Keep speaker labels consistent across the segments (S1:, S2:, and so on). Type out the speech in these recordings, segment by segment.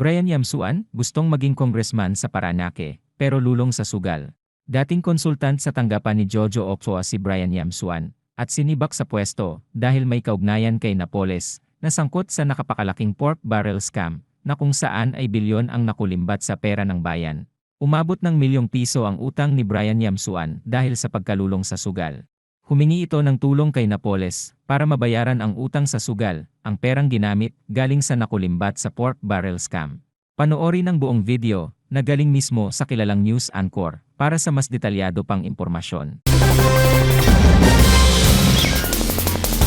S1: Brian Yamsuan, gustong maging congressman sa Paranaque, pero lulong sa sugal. Dating konsultant sa tanggapan ni Jojo Ochoa si Brian Yamsuan, at sinibak sa pwesto dahil may kaugnayan kay Napoles, na sangkot sa nakapakalaking pork barrel scam, na kung saan ay bilyon ang nakulimbat sa pera ng bayan. Umabot ng milyong piso ang utang ni Brian Yamsuan dahil sa pagkalulong sa sugal. Humingi ito ng tulong kay Napoles para mabayaran ang utang sa sugal, ang perang ginamit galing sa nakulimbat sa pork barrel scam. Panoorin ang buong video na galing mismo sa kilalang news anchor para sa mas detalyado pang impormasyon.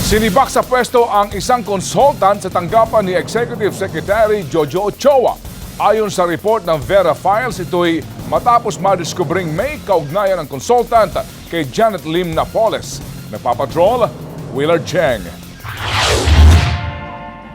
S2: Sinibak sa pwesto ang isang consultant sa tanggapan ni Executive Secretary Jojo Ochoa. Ayon sa report ng Vera Files, ito'y matapos madiskubring may kaugnayan ng consultant kay Janet Lim Napoles. Nagpapatrol, Willard Cheng.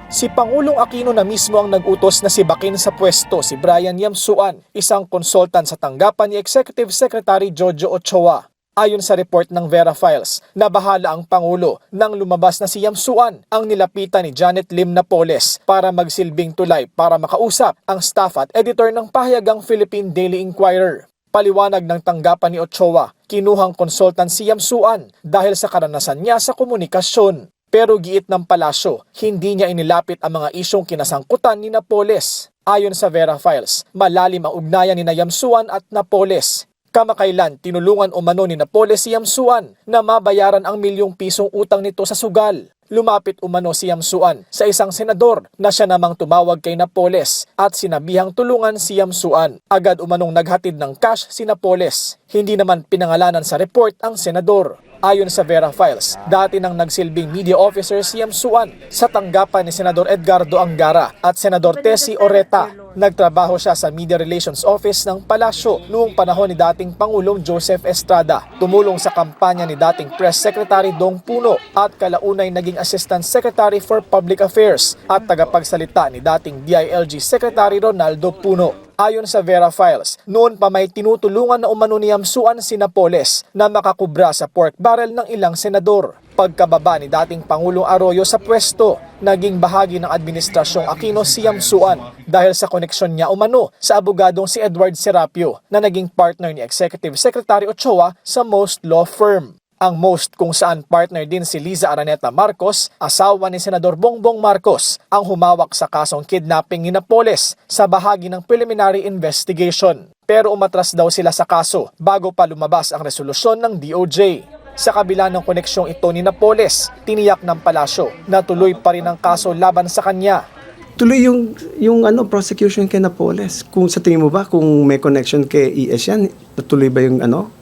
S3: Si Pangulong Aquino na mismo ang nag-utos na sibakin sa pwesto si Brian Yamsuan, isang consultant sa tanggapan ni Executive Secretary Jojo Ochoa. Ayon sa report ng Vera Files, nabahala ang Pangulo nang lumabas na si Yamsuan ang nilapitan ni Janet Lim Napoles para magsilbing tulay para makausap ang staff at editor ng pahayagang Philippine Daily Inquirer. Paliwanag ng tanggapan ni Ochoa, kinuhang consultant si Yamsuan dahil sa karanasan niya sa komunikasyon. Pero giit ng palasyo, hindi niya inilapit ang mga isyong kinasangkutan ni Napoles. Ayon sa Vera Files, malalim ang ugnayan ni Yamsuan at Napoles. Kamakailan, tinulungan umano ni Napoles si Yamsuan na mabayaran ang milyong pisong utang nito sa sugal. Lumapit umano si Yamsuan sa isang senador na siya namang tumawag kay Napoles at sinabihang tulungan si Yamsuan. Agad umanong naghatid ng cash si Napoles. Hindi naman pinangalanan sa report ang senador. Ayon sa Vera Files, dati nang nagsilbing media officer si Yamsuan sa tanggapan ni Senador Edgardo Angara at Senador Tessie Oreta. Nagtrabaho siya sa Media Relations Office ng Palasyo noong panahon ni dating Pangulong Joseph Estrada. Tumulong sa kampanya ni dating Press Secretary Dong Puno at kalaunay naging Assistant Secretary for Public Affairs at tagapagsalita ni dating DILG Secretary Ronaldo Puno. Ayon sa Vera Files, noon pa may tinutulungan na umano ni Yamsuan si Napoles na makakubra sa pork barrel ng ilang senador. Pagkababa ni dating Pangulong Arroyo sa pwesto, naging bahagi ng administrasyong Aquino si Yamsuan dahil sa koneksyon niya umano sa abogadong si Edward Serapio na naging partner ni Executive Secretary Ochoa sa Most Law Firm. Ang most kung saan partner din si Liza Araneta Marcos, asawa ni Senador Bongbong Marcos, ang humawak sa kasong kidnapping ni Napoles sa bahagi ng preliminary investigation. Pero umatras daw sila sa kaso bago pa lumabas ang resolusyon ng DOJ. Sa kabila ng koneksyong ito ni Napoles, tiniyak ng palasyo na tuloy pa rin ang kaso laban sa kanya
S4: tuloy yung yung ano prosecution kay Napoles. Kung sa tingin mo ba kung may connection kay ES yan, tuloy ba yung ano?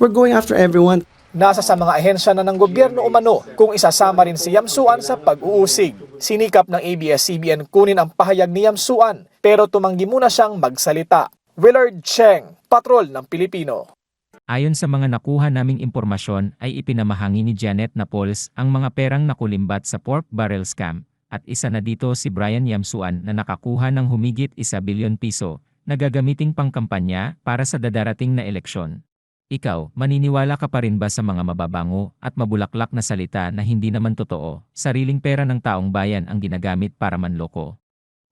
S4: We're going after everyone.
S3: Nasa sa mga ahensya na ng gobyerno umano kung isasama rin si Yamsuan sa pag-uusig. Sinikap ng ABS-CBN kunin ang pahayag ni Yamsuan pero tumanggi muna siyang magsalita. Willard Cheng, Patrol ng Pilipino.
S1: Ayon sa mga nakuha naming impormasyon ay ipinamahangi ni Janet Napoles ang mga perang nakulimbat sa pork barrel scam at isa na dito si Brian Yamsuan na nakakuha ng humigit isa bilyon piso na gagamiting pangkampanya para sa dadarating na eleksyon. Ikaw, maniniwala ka pa rin ba sa mga mababango at mabulaklak na salita na hindi naman totoo, sariling pera ng taong bayan ang ginagamit para manloko?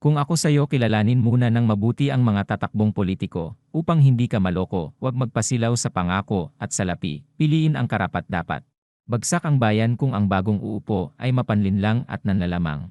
S1: Kung ako sa'yo kilalanin muna ng mabuti ang mga tatakbong politiko, upang hindi ka maloko, huwag magpasilaw sa pangako at salapi, piliin ang karapat-dapat. Bagsak ang bayan kung ang bagong uupo ay mapanlinlang at nanlalamang.